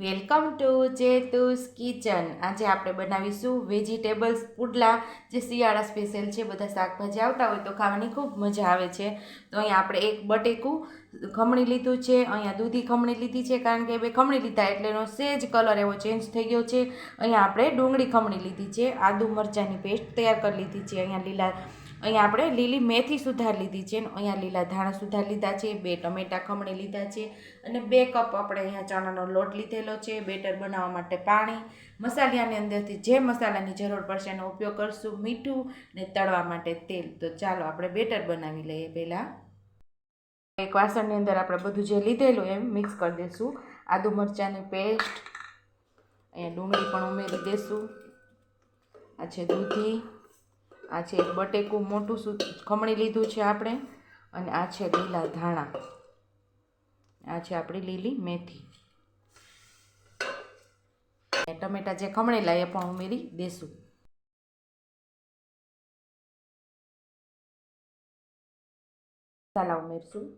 Welcome to જેતુસ kitchen. આજે આપણે બનાવીશું વેજીટેબલ્સ પુડલા. જે શિયાળા સ્પેશિયલ છે, બધા શાકભાજી આવતા હોય તો ખાવાની ખૂબ મજા આવે છે. તો અહીંયા આપણે એક બટેકું ખમણી લીધું છે, અહીંયા દૂધી ખમણી લીધી છે, કારણ કે બે ખમણી લીધા એટલે એનો સેજ કલર એવો ચેન્જ થઈ ગયો છે. અહીંયા આપણે ડુંગળી ખમણી લીધી છે, આદુ મરચાંની પેસ્ટ તૈયાર કરી લીધી છે, અહીંયા લીલા અહીંયા આપણે લીલી મેથી સુધાર લીધી છે અને અહીંયા લીલા ધાણા સુધાર લીધા છે, બે ટમેટા ખમણી લીધા છે અને બે કપ આપણે અહીંયા ચણાનો લોટ લીધેલો છે, બેટર બનાવવા માટે પાણી. મસાલાની અંદરથી જે મસાલાની જરૂર પડશે એનો ઉપયોગ કરશું મીઠું ને તળવા માટે તેલ. તો ચાલો આપણે બેટર બનાવી લઈએ પહેલાં. એક વાસણની અંદર આપણે બધું જે લીધેલું એમ મિક્સ કરી દઈશું આદુ મરચાંની પેસ્ટ, અહીંયા ડુંગળી પણ ઉમેરી દઈશું આ છે દૂધી. આ છે બટેકું મોટું સુ, ખમણી લીધું છે આપણે. અને આ છે લીલા ધાણા. આ છે આપણી લીલી મેથી. ટમેટા જે ખમણેલા એ પણ ઉમેરી દેશું. મસાલા ઉમેરશું.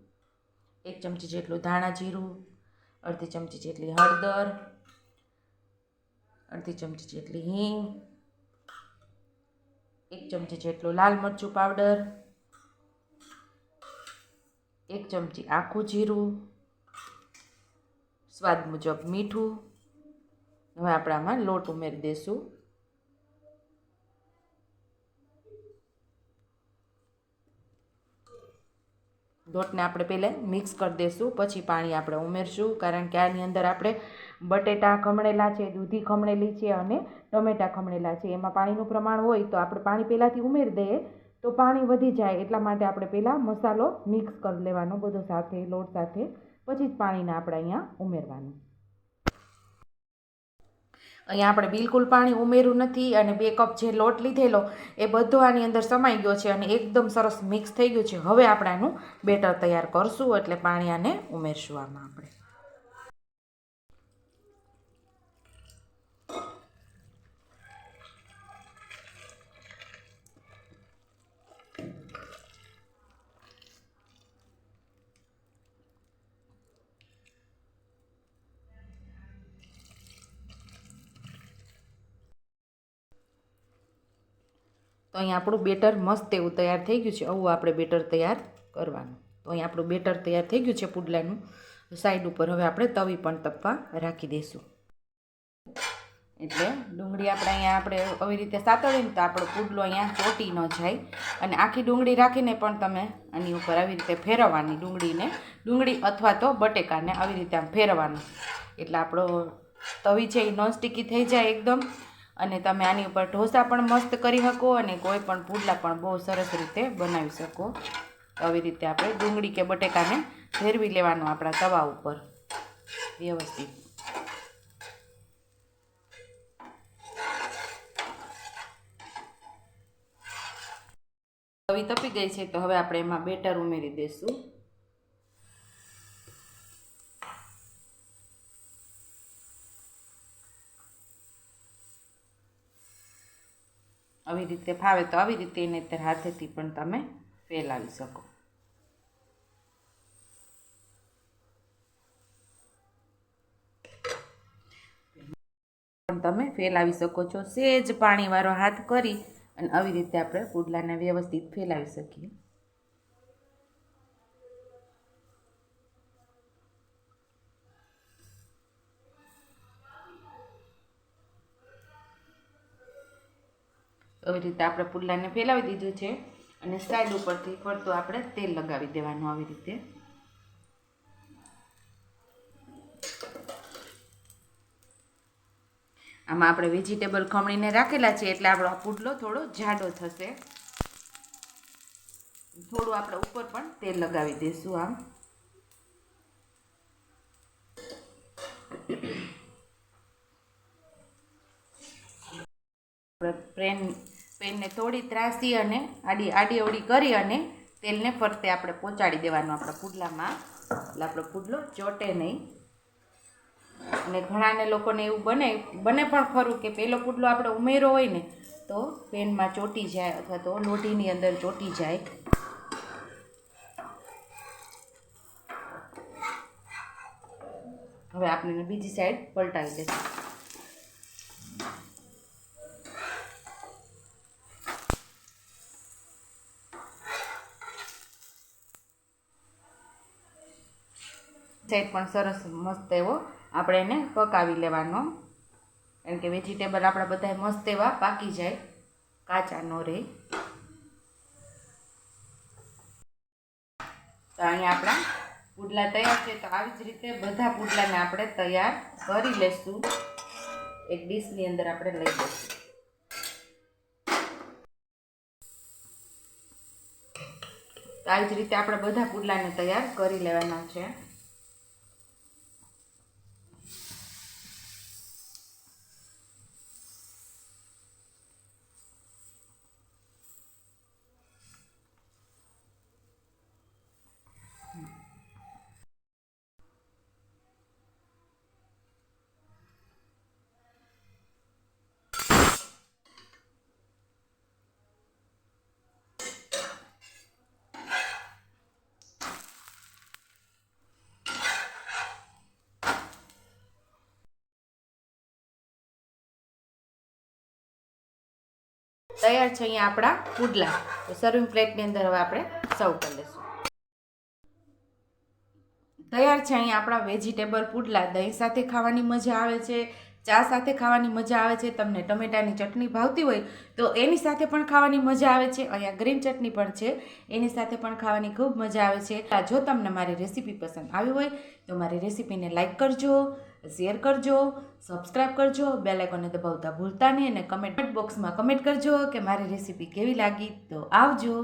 એક ચમચી જેટલું ધાણા જીરું, અડધી ચમચી જેટલી હળદર, અડધી ચમચી જેટલી હિંગ એક ચમચી જેટલું લાલ મરચું પાવડર, એક ચમચી આખું જીરું, સ્વાદ મુજબ મીઠું. હવે આપણે આમાં લોટ ઉમેરી દઈશું લોટને આપણે પહેલાં મિક્સ કરી દઈશું પછી પાણી આપણે ઉમેરશું, કારણ કે આની અંદર આપણે બટેટા ખમણેલા છે, દૂધી ખમણેલી છે અને ટમેટાં ખમણેલા છે. એમાં પાણીનું પ્રમાણ હોય તો આપણે પાણી પહેલાંથી ઉમેરી દઈએ, તો પાણી વધી જાય એટલા માટે આપણે પહેલાં મસાલો મિક્સ કરી લેવાનો, બધો સાથે, લોટ સાથે, પછી જ પાણીને આપણે અહીંયા ઉમેરવાનું. અહીંયા આપણે બિલકુલ પાણી ઉમેર્યું નથી અને બે કપ જે લોટ લીધેલો એ બધો આની અંદર સમાઈ ગયો છે અને એકદમ સરસ મિક્સ થઈ ગયું છે. હવે આપણે આનું બેટર તૈયાર કરશું એટલે પાણી આને ઉમેરશું આમાં આપણે. તો અહીંયા આપણું બેટર મસ્ત એવું તૈયાર થઈ ગયું છે. આવું આપણે બેટર તૈયાર કરવાનું. તો અહીં આપણું બેટર તૈયાર થઈ ગયું છે પુડલાનું. સાઈડ ઉપર હવે આપણે તવી પણ તપવા રાખી દઈશું. એટલે ડુંગળી આપણે અહીંયા આપણે આવી રીતે સાતળીને તો આપણો પુડલો અહીંયા ચોટી ન જાય. અને આખી ડુંગળી રાખીને પણ તમે આની ઉપર આવી રીતે ફેરવવાની ડુંગળીને. ડુંગળી અથવા તો બટેકાને આવી રીતે આમ ફેરવવાનું. એટલે આપણો તવી છે એ નોનસ્ટિકી થઈ જાય એકદમ. અને તમે આની ઉપર ઢોસા પણ મસ્ત કરી શકો અને કોઈ પણ પુડલા પણ બહુ સરસ રીતે બનાવી શકો. આવી રીતે આપણે ડુંગળી કે બટેકાને ફેરવી લેવાનું આપણા તવા ઉપર. વ્યવસ્થિત. તવી તપી ગઈ છે તો હવે આપણે એમાં બેટર ઉમેરી દઈશું આવી રીતે ફાવે તો આવી રીતે એને તે હાથેથી પણ તમે ફેલાવી શકો. પણ તમે ફેલાવી શકો છો. સેજ પાણીવાળો હાથ કરી અને આવી રીતે આપણે પુડલાને વ્યવસ્થિત ફેલાવી શકીએ. આવી રીતે આપણે પુડલાને ફેલાવી દીધું છે અને સાઈડ ઉપરથી ફરતું આપણે તેલ લગાવી દેવાનું આવી રીતે. આમાં આપણે વેજીટેબલ ખમણીને રાખેલા છે એટલે આપણો પુડલો થોડો જાડો થશે. થોડું આપણે ઉપર પણ તેલ લગાવી દઈશું આમ. આપણે પેન પેનને થોડી ત્રાસી અને આડી આડી અવડી કરી અને તેલને ફરતે આપણે પહોંચાડી દેવાનું આપણા પુડલામાં. એટલે આપણો પુડલો ચોટે નહીં. અને ઘણાને લોકોને એવું બને બને પણ ખરું કે પેલો પુડલો આપણે ઉમેરો હોય ને, તો પેનમાં ચોટી જાય અથવા તો લોઢીની અંદર ચોટી જાય. હવે આપણે બીજી સાઈડ પલટાવી દઈશું સાઈડ પણ સરસ મસ્ત એવો આપણે એને પકાવી લેવાનો. કારણ કે વેજીટેબલ આપણા બધા મસ્ત એવા પાકી જાય. કાચા ન રહે. તો અહીંયા આપણા પુડલા તૈયાર છે. તો આવી જ રીતે બધા પુડલાને આપણે તૈયાર કરી લેશું. એક ડીશની અંદર આપણે લઈ લઈશું. આવી જ રીતે આપણે બધા પુડલાને તૈયાર કરી લેવાના છે. તૈયાર છે અહીંયા આપણા પુડલા. તો સર્વિંગ પ્લેટની અંદર હવે આપણે સર્વ કરી લઈશું તૈયાર છે અહીંયા આપણા વેજીટેબલ પુડલા. દહીં સાથે ખાવાની મજા આવે છે. ચા સાથે ખાવાની મજા આવે છે, તમને ટમેટાની ચટણી ભાવતી હોય તો એની સાથે પણ ખાવાની મજા આવે છે. અહીંયા ગ્રીન ચટણી પણ છે, એની સાથે પણ ખાવાની ખૂબ મજા આવે છે. જો તમને મારી રેસીપી પસંદ આવી હોય તો મારી રેસીપીને લાઇક કરજો, શેર કરજો, સબસ્ક્રાઇબ કરજો બેલેકોને દબાવતા ભૂલતા નહીં અને કમેન્ટ બોક્સમાં કમેન્ટ કરજો કે મારી રેસીપી કેવી લાગી તો આવજો.